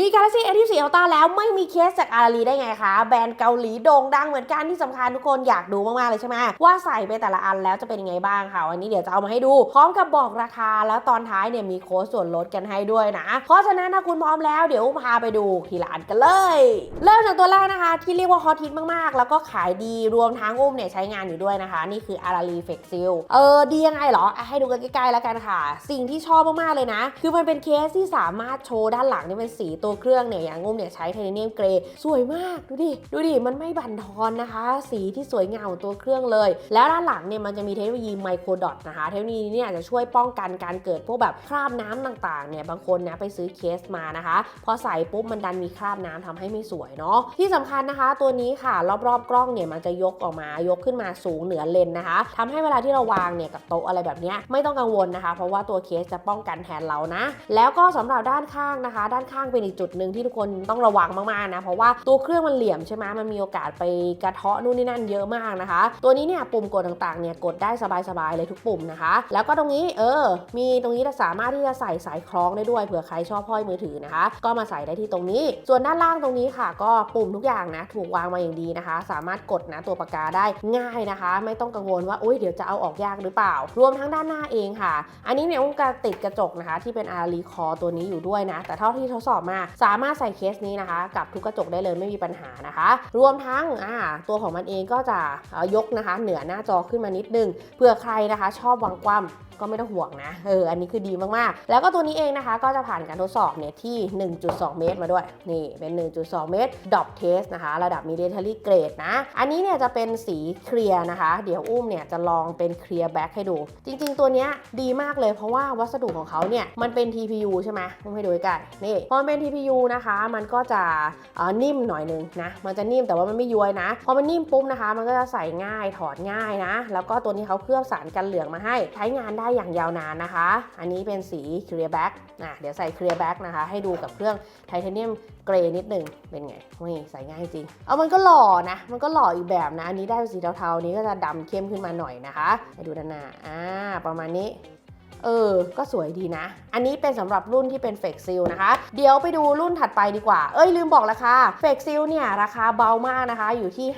มี Galaxy S24 Ultra แล้วไม่มีเคสจากอาราลีได้ไงคะ แบรนด์เกาหลีโด่งดังเหมือนกันที่สำคัญทุกคนอยากดูมาก ๆ เลยใช่ไหมว่าใส่ไปแต่ละอันแล้วจะเป็นยังไงบ้างค่ะ วันนี้เดี๋ยวจะเอามาให้ดู พร้อมกับบอกราคาแล้วตอนท้ายเนี่ยมีโค้ดส่วนลดกันให้ด้วยนะ เพราะฉะนั้นถ้าคุณพร้อมแล้วเดี๋ยวพาไปดูทีละอันกันเลย เริ่มจากตัวแรกนะคะ ที่เรียกว่าฮอตฮิตมากๆ แล้วก็ขายดีรวมทั้งอุ้มเนี่ยใช้งานอยู่ด้วยนะคะ นี่คืออาราลีเฟกซิลเออดียังไงเหรอให้ดูกันใกล้ๆแล้วกันค่ะ สิ่งที่ชอบมากๆเลยนะ คือมันเป็นเคสที่สามารถโชว์ด้านหลังนี่เป็นสีตัวเครื่องเนี่ยอย่างงุ้มเนี่ยใช้ไทเทเนียมเกรย์สวยมากดูดิดูดิมันไม่บั่นทอนนะคะ สีที่สวยงามของตัวเครื่องเลย แล้วด้านหลังเนี่ยมันจะมีเทคโนโลยีไมโครดอทนะคะ เทคโนโลยีนี้เนี่ยจะช่วยป้องกันการเกิดพวกแบบคราบน้ำต่างๆเนี่ยบางคนนะไปซื้อเคสมานะคะ พอใส่ปุ๊บมันดันมีคราบน้ำทำให้ไม่สวยเนาะที่สำคัญนะคะ ตัวนี้ค่ะรอบๆกล้องเนี่ยมันจะยกออกมายกขึ้นมาสูงเหนือเลนนะคะทำให้เวลาที่เราวางเนี่ยกับโต๊ะอะไรแบบเนี้ยไม่ต้องกังวลนะคะ เพราะว่าตัวเคสจะป้องกันแทนเรานะ แล้วก็สำหรับด้านข้างนะคะ ด้านข้างเป็นอีกจุดหนึ่งที่ทุกคนต้องระวังมากๆนะ เพราะว่าตัวเครื่องมันเหลี่ยมใช่ไหมมันมีโอกาสไปกระเทาะนู่นนี่นั่นเยอะมากนะคะ ตัวนี้เนี่ยปุ่มกดต่างๆเนี่ยกดได้สบายๆเลยทุกปุ่มนะคะ แล้วก็ตรงนี้เออ มีตรงนี้สามารถที่จะใส่สายคล้องได้ด้วยเผื่อใครชอบห้อยมือถือนะคะ ก็มาใส่ได้ที่ตรงนี้ ส่วนด้านล่างตรงนี้ค่ะ ก็ปุ่มทุกอย่างนะถูกวางมาอย่างดีนะคะ สามารถกดนะตัวปากกาได้ง่ายนะคะ ไม่ต้องกังวลว่าอุ้ยเดี๋ยวจะเอาออกยากหรือเปล่า รวมทั้งด้านหน้าเองค่ะ อันนี้เนี่ยอุ้มกระติดกระจกนะคะ ที่เป็นอารีคอตัวนี้อยู่ด้วยนะ แต่เท่าที่ทดสอบมาสามารถใส่เคสนี้นะคะ กับทุกกระจกได้เลยไม่มีปัญหานะคะ รวมทั้งตัวของมันเองก็จะยกนะคะ เหนือหน้าจอขึ้นมานิดนึงเผื่อใครนะคะ ชอบวางความ ก็ไม่ต้องห่วงนะ เออ อันนี้คือดีมากๆ แล้วก็ตัวนี้เองนะคะ ก็จะผ่านการทดสอบเนี่ยที่ 1.2 เมตรมาด้วย นี่ เป็น 1.2 เมตรดอปเทสนะคะ ระดับ military grade นะ อันนี้เนี่ยจะเป็นสีเคลียร์นะคะ เดี๋ยวอุ้มเนี่ยจะลองเป็นเคลียร์แบ็คให้ดู จริง ๆ ตัวเนี้ยดีมากเลยเพราะว่าวัสดุของเขาเนี่ย มันเป็น TPU ใช่ไหมอุ้มให้ดูใกล้ๆนี่พอเป็น TPU นะคะ มันก็จะนิ่มหน่อยนึงนะ มันจะนิ่มแต่ว่ามันไม่ย้วยนะ พอมันนิ่มปุ๊บนะคะ มันก็จะใส่ง่ายถอดง่ายนะ แล้วก็ตัวนี้เขาเคลือบสารกันเหลืองมาให้ใช้งานได้ได้อย่างยาวนานนะคะ อันนี้เป็นสี Clear Back นะเดี๋ยวใส่ Clear Back นะคะ ให้ดูกับเครื่องไทเทเนียมเกรย์นิดหนึ่งเป็นไงนี่ใส่ง่ายจริง เอามันก็หล่อนะ มันก็หล่ออีกแบบนะ อันนี้ได้สีเทาๆนี้ก็จะดำเข้มขึ้นมาหน่อยนะคะ ให้ดูด้านหน้าอ่าประมาณนี้ เออ ก็สวยดีนะ อันนี้เป็นสำหรับรุ่นที่เป็นเฟกซิลนะคะ เดี๋ยวไปดูรุ่นถัดไปดีกว่า เอ้ยลืมบอกราคา เฟกซิลเนี่ยราคาเบามากนะคะ อยู่ที่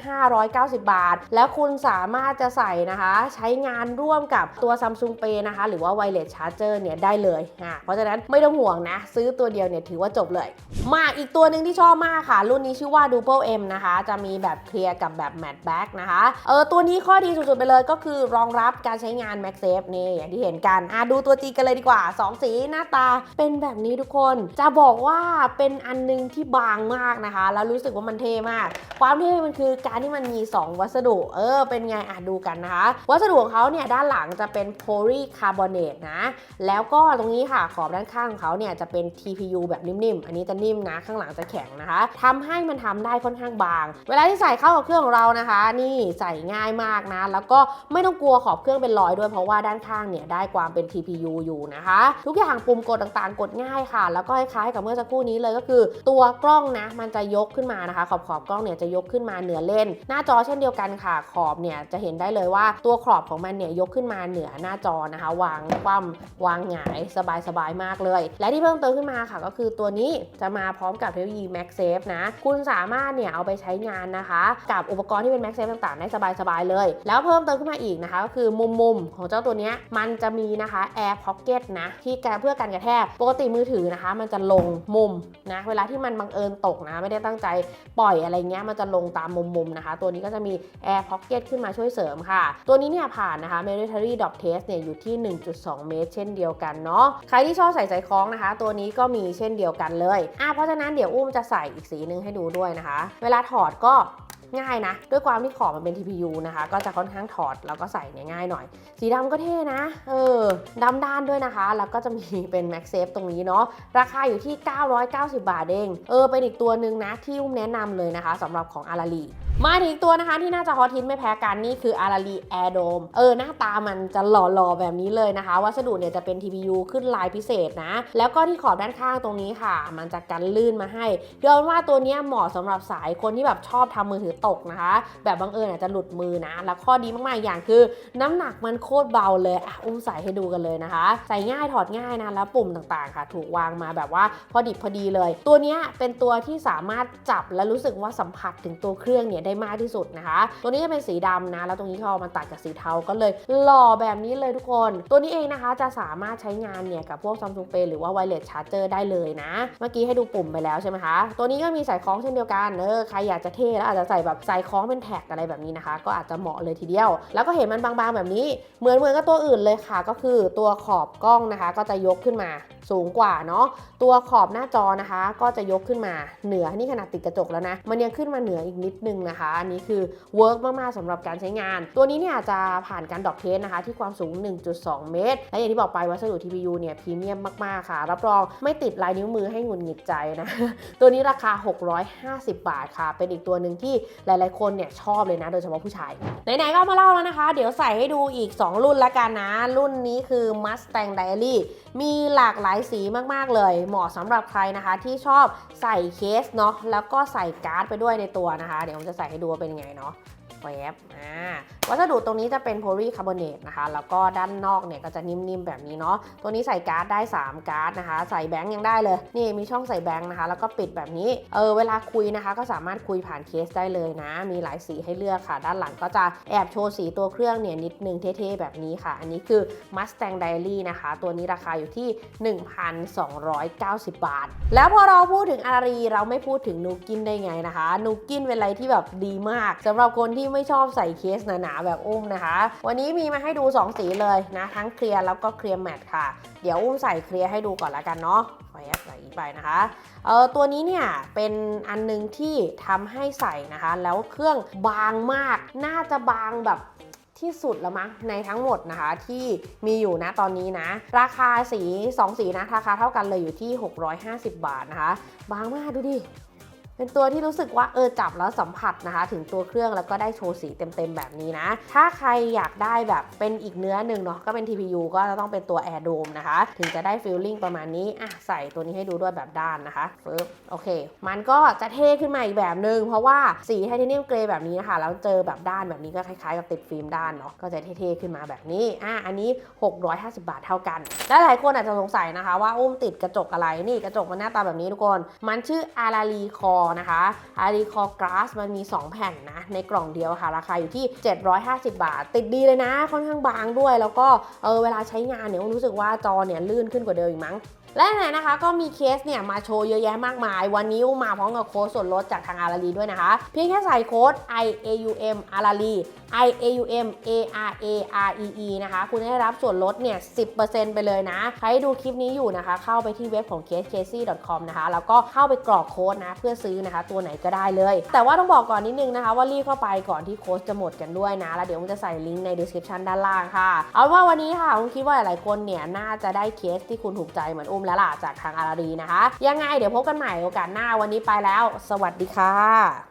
590 บาท แล้วคุณสามารถจะใส่นะคะ ใช้งานร่วมกับตัว Samsung Pay นะคะ หรือว่า Wireless Charger เนี่ยได้เลยอะเพราะฉะนั้นไม่ต้องห่วงนะ ซื้อตัวเดียวเนี่ยถือว่าจบเลย มาอีกตัวหนึ่งที่ชอบมากค่ะ รุ่นนี้ชื่อว่า Double M นะคะ จะมีแบบเคลียร์กับแบบ Matte Back นะคะ เออตัวนี้ข้อดีสุดๆไปเลยก็คือรองรับการใช้งาน MagSafe นี่อย่างที่เห็นกันอะดูตัวจริงกันเลยดีกว่า 2 สีหน้าตาเป็นแบบนี้ทุกคน จะบอกว่าเป็นอันนึงที่บางมากนะคะ แล้วรู้สึกว่ามันเท่มาก ความเท่มันคือการที่มันมี 2 วัสดุ เออ เป็นไงอะดูกันนะคะ วัสดุของเขาเนี่ยด้านหลังจะเป็นโพลีคาร์บอเนตนะ แล้วก็ตรงนี้ค่ะขอบด้านข้างของเขาเนี่ยจะเป็น TPU แบบนิ่มๆ อันนี้จะนิ่มนะ ข้างหลังจะแข็งนะคะทำให้มันทำได้ค่อนข้างบาง เวลาที่ใส่เข้ากับเครื่องของเรานะคะ นี่ใส่ง่ายมากนะ แล้วก็ไม่ต้องกลัวขอบเครื่องเป็นรอยด้วยเพราะว่าด้านข้างเนี่ยได้ความเป็น TPU อยู่นะคะ ทุกอย่างปุ่มกดต่างๆ กดง่ายค่ะ แล้วก็คล้ายๆกับเมื่อสักครู่นี้เลยก็คือ ตัวกล้องนะ มันจะยกขึ้นมานะคะ ขอบขอบกล้องเนี่ยจะยกขึ้นมาเหนือเลนหน้าจอเช่นเดียวกันค่ะ ขอบเนี่ยจะเห็นได้เลยว่าตัวขอบของมันเนี่ยยกขึ้นมาเหนือหน้าจอนะคะ วางคว่ำวางหงายสบายๆมากเลย และที่เพิ่มเติมขึ้นมาค่ะ ก็คือตัวนี้จะมาพร้อมกับเทคโนโลยี MagSafe นะ คุณสามารถเนี่ยเอาไปใช้งานนะคะ กับอุปกรณ์ที่เป็น MagSafe ต่างๆ ได้สบายๆเลย แล้วเพิ่มเติมขึ้นมาอีกนะคะ ก็คือมุมๆของเจ้าตัวนี้มันจะมีนะคะ Air Pocket นะที่กเพื่อการกระแทกปกติมือถือนะคะ มันจะลงมุมนะเวลาที่มันบังเอิญตกนะ ไม่ได้ตั้งใจปล่อยอะไรเงี้ยมันจะลงตามมุมๆนะคะ ตัวนี้ก็จะมี Air Pocket ขึ้นมาช่วยเสริมค่ะ ตัวนี้เนี่ยผ่านนะคะ Military Dot Test เนี่ยอยู่ที่ 1.2 เมตร เช่นเดียวกันเนาะใครที่ชอบใส่สายคล้องนะคะ ตัวนี้ก็มีเช่นเดียวกันเลยอะเพราะฉะนั้นเดี๋ยวอุ้มจะใส่อีกสีนึงให้ดูด้วยนะคะ เวลาถอดก็ ง่ายนะ ด้วยความที่ขอบมันเป็น TPU นะคะ ก็จะค่อนข้างถอดแล้วก็ใส่เนี่ยง่ายหน่อย สีดำก็เท่นะ เออดำด้านด้วยนะคะ แล้วก็จะมีเป็น m a x s a f e ตรงนี้เนาะ ราคาอยู่ที่ 990 บาทเอง เออ เป็นอีกตัวหนึ่งนะที่อุ้มแนะนำเลยนะคะสำหรับของอาราลี มาถึงตัวนะคะที่น่าจะฮอตฮิตไม่แพ้กันนี่คืออาราลีแอร์โดมเออหน้าตามันจะหล่อๆแบบนี้เลยนะคะ วัสดุเนี่ยจะเป็น TPU ขึ้นลายพิเศษนะ แล้วก็ที่ขอบด้านข้างตรงนี้ค่ะ มันจะกันลื่นมาให้เรียกว่าตัวนี้เหมาะสำหรับสายคนที่แบบชอบทำมือถือตกนะคะ แบบบังเอิญอาจจะหลุดมือนะ แล้วข้อดีมากๆอย่างคือ น้ำหนักมันโคตรเบาเลยอะอุ้มใส่ให้ดูกันเลยนะคะ ใส่ง่ายถอดง่ายนะแล้วปุ่มต่างๆค่ะ ถูกวางมาแบบว่าพอดิบพอดีเลย ตัวนี้เป็นตัวที่สามารถจับและรู้สึกว่าสัมผัสถึงตัวเครื่องเนี่ยได้มากที่สุดนะคะ ตัวนี้จะเป็นสีดำนะ แล้วตรงนี้เขาเอามาตัดกับสีเทาก็เลยหล่อแบบนี้เลยทุกคน ตัวนี้เองนะคะจะสามารถใช้งานเนี่ยกับพวก Samsung Pay หรือว่า Wireless Charger ได้เลยนะ เมื่อกี้ให้ดูปุ่มไปแล้วใช่ไหมคะ ตัวนี้ก็มีสายคล้องเช่นเดียวกันเออใครอยากจะเท่แล้วอาจจะใส่แบบสายคล้องเป็นแท็กอะไรแบบนี้นะคะ ก็อาจจะเหมาะเลยทีเดียว แล้วก็เห็นมันบางๆแบบนี้ เหมือนเหมือนกับตัวอื่นเลยค่ะ ก็คือตัวขอบกล้องนะคะ ก็จะยกขึ้นมาสูงกว่าเนาะตัวขอบหน้าจอนะคะ ก็จะยกขึ้นมาเหนือนี่ขนาดติดกระจกแล้วนะมันยังขึ้นมาเหนืออีกนิดนึงนะคะอันนี้คือเวิร์กมากๆสำหรับการใช้งาน ตัวนี้เนี่ยจะผ่านการดอกเทสนะคะ ที่ความสูง 1.2 เมตร และอย่างที่บอกไปวัสดุ TPU เนี่ยพรีเมียมมากๆค่ะ รับรองไม่ติดลายนิ้วมือให้หงุดหงิดใจนะ ตัวนี้ราคา 650 บาทค่ะ เป็นอีกตัวหนึ่งที่หลายๆคนเนี่ยชอบเลยนะ โดยเฉพาะผู้ชาย ไหนๆก็มาเล่าแล้วนะคะ เดี๋ยวใส่ให้ดูอีก 2 รุ่นละกันนะ รุ่นนี้คือ Mustang Diary มีหลากหลายสีมากๆเลย เหมาะสำหรับใครนะคะที่ชอบใส่เคสเนาะแล้วก็ใส่การ์ดไปด้วยในตัวนะคะ เดี๋ยวผมจะใส่ดูว่าเป็นไงเนาะ แวบอ่าวัสดุตรงนี้จะเป็นโพลีคาร์บอเนตนะคะ แล้วก็ด้านนอกเนี่ยก็จะนิ่มๆแบบนี้เนาะ ตัวนี้ใส่การ์ดได้ 3 การ์ดนะคะ ใส่แบงค์ยังได้เลย นี่มีช่องใส่แบงค์นะคะ แล้วก็ปิดแบบนี้ เออเวลาคุยนะคะ ก็สามารถคุยผ่านเคสได้เลยนะ มีหลายสีให้เลือกค่ะ ด้านหลังก็จะแอบโชว์สีตัวเครื่องเนี่ยนิดนึงเท่ๆแบบนี้ค่ะ อันนี้คือ Mustang Diary นะคะ ตัวนี้ราคาอยู่ที่ 1,290 บาท แล้วพอเราพูดถึงอารีเราไม่พูดถึงนูกินได้ไงนะคะ นูกินเป็นอะไรที่แบบดีมากสำหรับคนที่ไม่ชอบใส่เคสหนาๆแบบอุ้มนะคะ วันนี้มีมาให้ดู 2 สีเลยนะ ทั้งเคลียร์แล้วก็เคลียร์แมทค่ะ เดี๋ยวอุ้มใส่เคลียร์ให้ดูก่อนละกันเนาะขอแอบใส่อีกไปนะคะเออตัวนี้เนี่ยเป็นอันหนึงที่ทำให้ใส่นะคะ แล้วเครื่องบางมากน่าจะบางแบบที่สุดแล้วมั้งในทั้งหมดนะคะที่มีอยู่นะตอนนี้นะ ราคาสี 2 สีนะราคาเท่ากันเลยอยู่ที่ 650 บาทนะคะ บางมากดูดิ เป็นตัวที่รู้สึกว่าเออจับแล้วสัมผัสนะคะ ถึงตัวเครื่องแล้วก็ได้โชว์สีเต็มๆแบบนี้นะ ถ้าใครอยากได้แบบเป็นอีกเนื้อหนึ่งเนาะก็เป็น TPU ก็จะต้องเป็นตัว Air Dome นะคะ ถึงจะได้ฟีลลิ่งประมาณนี้อะใส่ตัวนี้ให้ดูด้วยแบบด้านนะคะปึ๊บโอเค มันก็จะเท่ขึ้นมาอีกแบบนึง เพราะว่าสีไทเทเนียมเกรย์แบบนี้นะคะแล้วเจอแบบด้านแบบนี้ก็คล้ายๆกับติดฟิล์มด้านเนาะก็จะเท่ๆขึ้นมาแบบนี้อะอันนี้ 650 บาทเท่ากัน และหลายคนอาจจะสงสัยนะคะ ว่าอุ้มติดกระจกอะไรนี่กระจกมันหน้าตาแบบนี้ทุกคน มันชื่ออาราลีคอนะคะอารีคอกราสมันมี 2 แผ่นนะในกล่องเดียวค่ะ ราคาอยู่ที่ 750 บาท ติดดีเลยนะ ค่อนข้างบางด้วย แล้วก็เออเวลาใช้งานเนี่ยรู้สึกว่าจอเนี่ยลื่นขึ้นกว่าเดิมอีกมั้ง และไหนนะคะก็มีเคสเนี่ยมาโชว์เยอะแยะมากมาย วันนี้อุ้มมาพร้อมกับโค้ดส่วนลดจากทางอาราลีด้วยนะคะ เพียงแค่ใส่โค้ด IAUM อาราลี IAUM ARAREE นะคะ คุณได้รับส่วนลดเนี่ย 10%ไปเลยนะ ใครดูคลิปนี้อยู่นะคะ เข้าไปที่เว็บของ casecasey.com นะคะ แล้วก็เข้าไปกรอกโค้ดนะ เพื่อซื้อนะคะ ตัวไหนก็ได้เลย แต่ว่าต้องบอกก่อนนิดนึงนะคะ ว่ารีบเข้าไปก่อนที่โค้ดจะหมดกันด้วยนะ แล้วเดี๋ยวผมจะใส่ลิงก์ใน description ด้านล่างค่ะ เอาว่าวันนี้ค่ะผมคิดว่าหลายๆคนเนี่ยน่าจะได้เคสที่คุณถูกใจเหมือนอุ้มแล้วล่ะจากทางอาราดีนะคะ ยังไงเดี๋ยวพบกันใหม่โอกาสหน้าวันนี้ไปแล้ว สวัสดีค่ะ